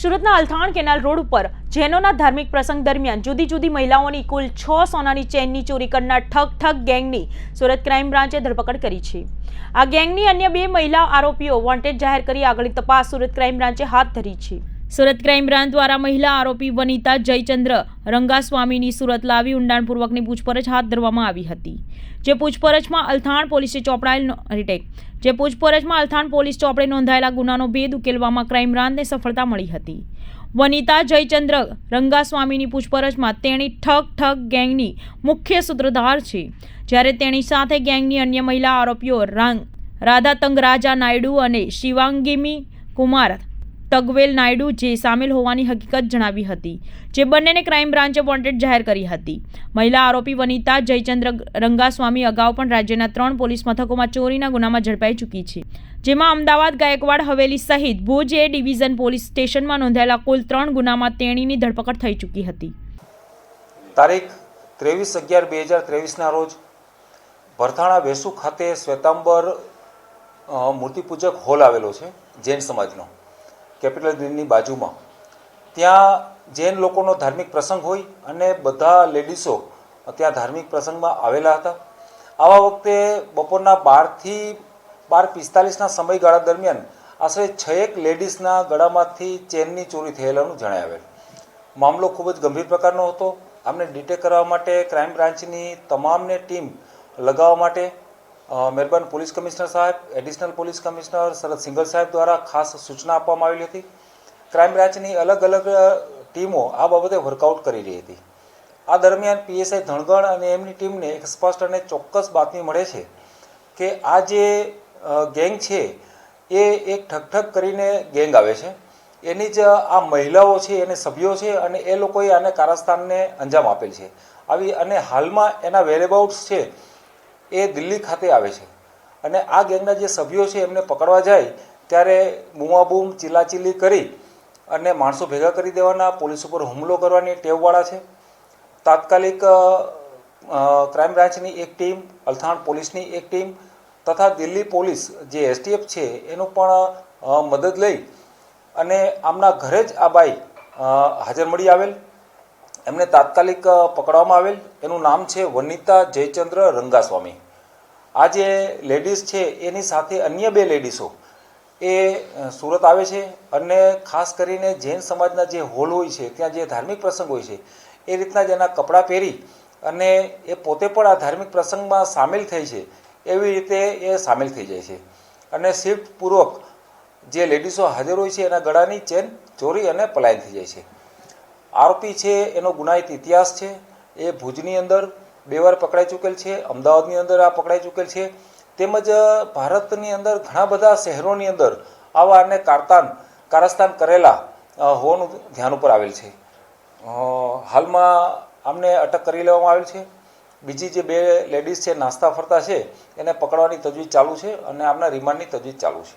સુરતના Althan canal road ઉપર જૈનોના ધાર્મિક પ્રસંગ દરમિયાન જુદી જુદી મહિલાઓની કુલ છ સોનાની ચેનની ચોરી કરનાર ઠગ ઠગ ગેંગની સુરત ક્રાઇમ બ્રાન્ચે ધરપકડ કરી છે. આ ગેંગની અન્ય બે મહિલા આરોપીઓ વોન્ટેડ જાહેર કરી આગળની તપાસ સુરત ક્રાઇમ બ્રાન્ચે હાથ ધરી છે. સુરત ક્રાઇમ બ્રાન્ચ દ્વારા મહિલા આરોપી વનિતા જયચંદ્ર રંગાસ્વામીની સુરત લાવી ઊંડાણપૂર્વકની પૂછપરછ હાથ ધરવામાં આવી હતી. જે પૂછપરછમાં અલથાણ પોલીસે ચોપડાયેલ રીટેક જે પૂછપરછમાં અલથાણ પોલીસ ચોપડે નોંધાયેલા ગુનાનો ભેદ ઉકેલવામાં ક્રાઇમ બ્રાન્ચને સફળતા મળી હતી. વનિતા જયચંદ્ર રંગાસ્વામીની પૂછપરછમાં તેણી ઠગ ઠગ ગેંગની મુખ્ય સૂત્રધાર છે. જ્યારે તેણી સાથે ગેંગની અન્ય મહિલા આરોપીઓ રાંગ રાધા તંગરાજા નાયડુ અને શિવાંગીમી કુમાર તગવેલ નાયડુ જે સામેલ હોવાની હકીકત જણાવી હતી, જે બંનેને ક્રાઇમ બ્રાન્ચે વોન્ટેડ જાહેર કરી હતી. મહિલા આરોપી વનિતા જયચંદ્ર રંગાસ્વામી અગાઉ પણ રાજ્યના ત્રણ પોલીસ મથકોમાં ચોરીના ગુનામાં ઝડપાઈ ચૂકી છે, જેમાં અમદાવાદ, ગાયકવાડ, હવેલી સહિત ભુજ એ ડિવિઝન પોલીસ સ્ટેશનમાં નોંધાયેલા કુલ ત્રણ ગુનામાં તેણીની ધરપકડ થઈ ચૂકી હતી. તારીખ ત્રેવીસ અગિયાર બે હજાર ત્રેવીસના રોજ ભરથાણા વેસુ ખાતે શ્વેતાંબર મૂર્તિપૂજક હોલ આવેલો છે, જૈન સમાજનો. કેપિટલ ગ્રીનની બાજુમાં. ત્યાં જૈન લોકોનો ધાર્મિક પ્રસંગ હોય અને બધા લેડીસો ત્યાં ધાર્મિક પ્રસંગમાં આવેલા હતા. આવા વખતે બપોરના બારથી બાર પિસ્તાલીસના સમયગાળા દરમિયાન આશરે છએક લેડીઝના ગળામાંથી ચેનની ચોરી થયેલાનું જણાવેલ મામલો ખૂબ જ ગંભીર પ્રકારનો હતો. આમને ડિટેક કરવા માટે ક્રાઇમ બ્રાન્ચની તમામને ટીમ લગાવવા માટે અ, પોલીસ કમિશનર સાહેબ additional police commissioner Sharad Singhal સાહેબ દ્વારા ખાસ સૂચના આપવામાં આવેલી હતી. ક્રાઇમ બ્રાન્ચની અલગ અલગ ટીમો આ બાબતે વર્કઆઉટ કરી રહી હતી. આ દરમિયાન પીએસઆઈ ધણગણ અને એમની ટીમને એક સ્પષ્ટ અને ચોક્કસ બાતમી મળે છે કે આ જે ગેંગ છે એ એક ઠકઠક કરીને ગેંગ આવે છે. એની જ આ મહિલાઓ છે એને સભ્યો છે અને એ લોકોએ આને કારસ્તાનને અંજામ આપેલ છે. આવી અને હાલમાં એના વેરેબાઉટ્સ છે એ દિલ્હી ખાતે આવે છે. અને આ ગેંગના જે સભ્યો છે એમને પકડવા જાય ત્યારે બૂમાબૂમ, ચીલાચીલી કરી અને માણસો ભેગા કરી દેવાના, પોલીસ ઉપર હુમલો કરવાની ટેવવાળા છે. તાત્કાલિક ક્રાઇમ બ્રાન્ચની એક ટીમ, અલથાણ પોલીસની એક ટીમ તથા દિલ્હી પોલીસ જે એસટીએફ છે એનું પણ મદદ લઈ અને આમના ઘરે જ આ બાઈ હાજર મળી આવેલ. એમને તાત્કાલિક પકડવામાં આવેલ. એનું નામ છે વનિતા જયચંદ્ર રંગાસ્વામી. આ જે લેડીઝ છે, એની સાથે અન્ય બે લેડીઝો એ સુરત આવે છે અને ખાસ કરીને જૈન સમાજના જે હોલ હોય છે, ત્યાં જે ધાર્મિક પ્રસંગ હોય છે, એ રીતના જ એના કપડાં પહેરી અને એ પોતે પણ આ ધાર્મિક પ્રસંગમાં સામેલ થઈ છે, એવી રીતે એ સામેલ થઈ જાય છે. અને શિફ્ટપૂર્વક જે લેડીઝો હાજર હોય છે, એના ગળાની ચેન ચોરી અને પલાયન થઈ જાય છે. આરોપી છે, એનો ગુનાહિત ઇતિહાસ છે, એ ભુજની અંદર બે વાર પકડાઈ ચૂકેલ છે, અમદાવાદની અંદર આ પકડાઈ ચૂકેલ છે. તેમજ ભારતની અંદર ઘણા બધા શહેરોની અંદર આવા અને કારતાન, કારસ્તાન કરેલા હોવાનું ધ્યાન ઉપર આવેલ છે. હાલમાં આમને અટક કરી લેવામાં આવેલ છે. બીજી જે બે લેડીઝ છે, નાસ્તા ફરતા છે, એને પકડવાની તજવીજ ચાલુ છે અને આમના રિમાન્ડની તજવીજ ચાલુ છે.